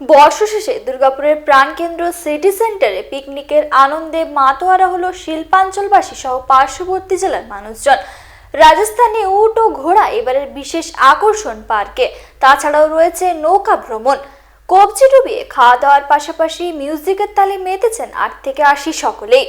বর্ষশেষে দুর্গাপুরের প্রাণকেন্দ্র সিটি সেন্টারে পিকনিকের আনন্দে মাতোয়ারা হলো শিল্পাঞ্চলবাসী সহ পার্শ্ববর্তী জেলার মানুষজন। রাজস্থানে উট ও ঘোড়া এবারের বিশেষ আকর্ষণ পার্কে। তাছাড়াও রয়েছে নৌকা ভ্রমণ। কবজি ডুবিয়ে খাওয়া দাওয়ার পাশাপাশি মিউজিকের তালে মেতেছেন আট থেকে আশি সকলেই।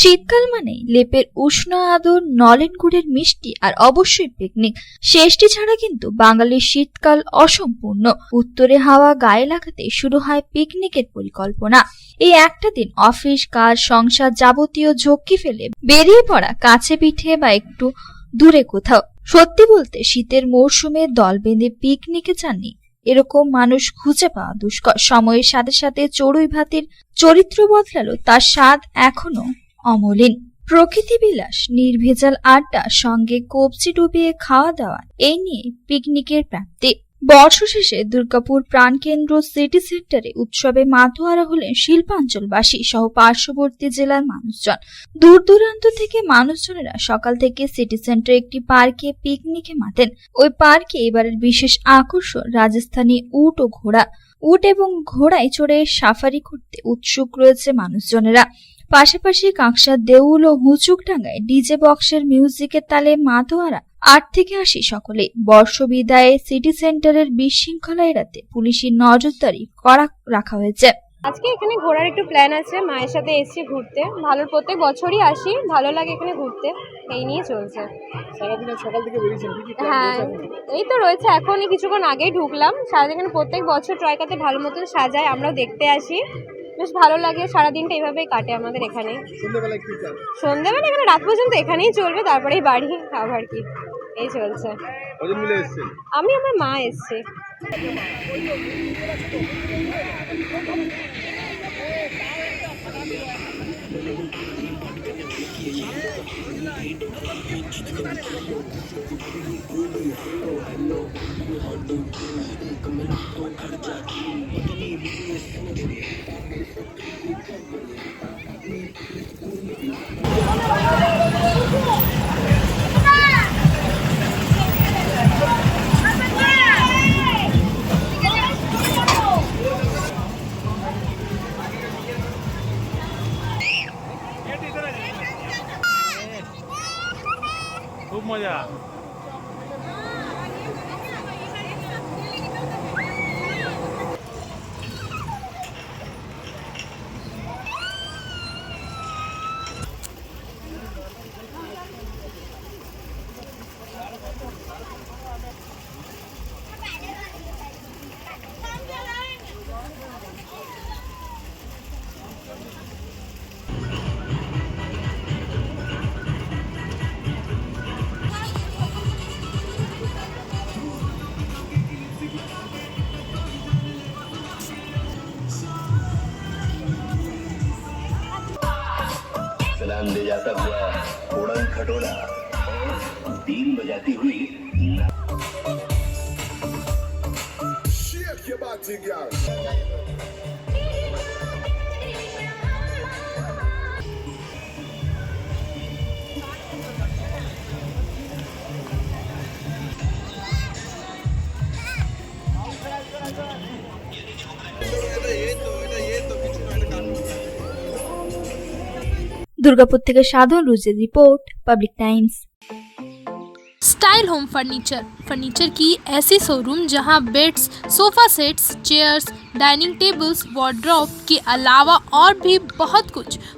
শীতকাল মানেই লেপের উষ্ণ আদর, নলেন গুড়ের মিষ্টি আর অবশ্যই পিকনিক শেষটি ছাড়া কিন্তু বাঙালির শীতকাল অসম্পূর্ণ। উত্তরে হাওয়া গায়ে লাগাতে শুরু হয় পিকনিকের পরিকল্পনা। এই একটা দিন অফিস কাজ, সংসার যাবতীয় ঝক্কি ফেলে বেরিয়ে পড়া কাছে পিঠে বা একটু দূরে কোথাও। সত্যি বলতে শীতের মরশুমে দল বেঁধে পিকনিকে যাননি। এরকম মানুষ খুঁজে পাওয়া দুষ্কর। সময়ের সাথে সাথে চড়ুই ভাতির চরিত্র বদলালো, তার স্বাদ এখনও অমলিন প্রকৃতি বিলাস নির্ভেজাল আড্ডা, সঙ্গে কবজি ডুবিয়ে খাওয়া দাওয়া এই নিয়ে পিকনিকের প্রাপ্তি। বর্ষশেষে দুর্গাপুর প্রাণকেন্দ্র সিটি সেন্টারে উৎসবে মাতোয়ারা হলেন শিল্পাঞ্চলবাসী সহ পার্শ্ববর্তী জেলার মানুষজন। দূর দূরান্ত থেকে মানুষজনেরা সকাল থেকে সিটি সেন্টার একটি পার্কে পিকনিকে মাতেন। ওই পার্কে এবারের বিশেষ আকর্ষণ রাজস্থানী উট ও ঘোড়া। উট এবং ঘোড়ায় চড়ে সাফারি করতে উৎসুক রয়েছে মানুষজনেরা। পাশাপাশি কাঁকসার দেউল ও হুচুক ডাঙ্গায় ডিজে বক্সের মিউজিকের তালে মাতোয়ারা আট থেকে আসি সকলে বর্ষ বিদায়ে সিটি সেন্টারের বিশৃঙ্খলা এড়াতে পুলিশের নজরদারি করা রাখা হয়েছে। আজকে এখানে ঘোরার একটু প্ল্যান আছে মায়ের সাথে এসেছি ঘুরতে। ভালো প্রত্যেক বছরই আসি ভালো লাগে এখানে ঘুরতে। এই নিয়ে চলছে। সকাল থেকে হ্যাঁ এই তো রয়েছে এখনই কিছুক্ষণ আগেই ঢুকলাম। সারাদিন এখানে প্রত্যেক বছর ট্রয়কাতে ভালো মতন সাজায় আমরাও দেখতে আসি। বেশ ভালো লাগে সারাদিনটা এইভাবেই কাটে আমাদের এখানে? সন্ধ্যেবেলা এখানে রাত পর্যন্ত এখানেই চলবে তারপরেই বাড়ি আবার কি এই চলছে। আমি আমার মা এসছে। 么东 सलाम ले जाता हुआ उड़न खटोला तीन बजाती हुई Shake your body, girl. Durgapur থেকে সাধন রুজের report Public Times Style Home furniture furniture की ऐसी शोरूम जहां beds sofa sets chairs dining tables wardrobe के अलावा और भी बहुत कुछ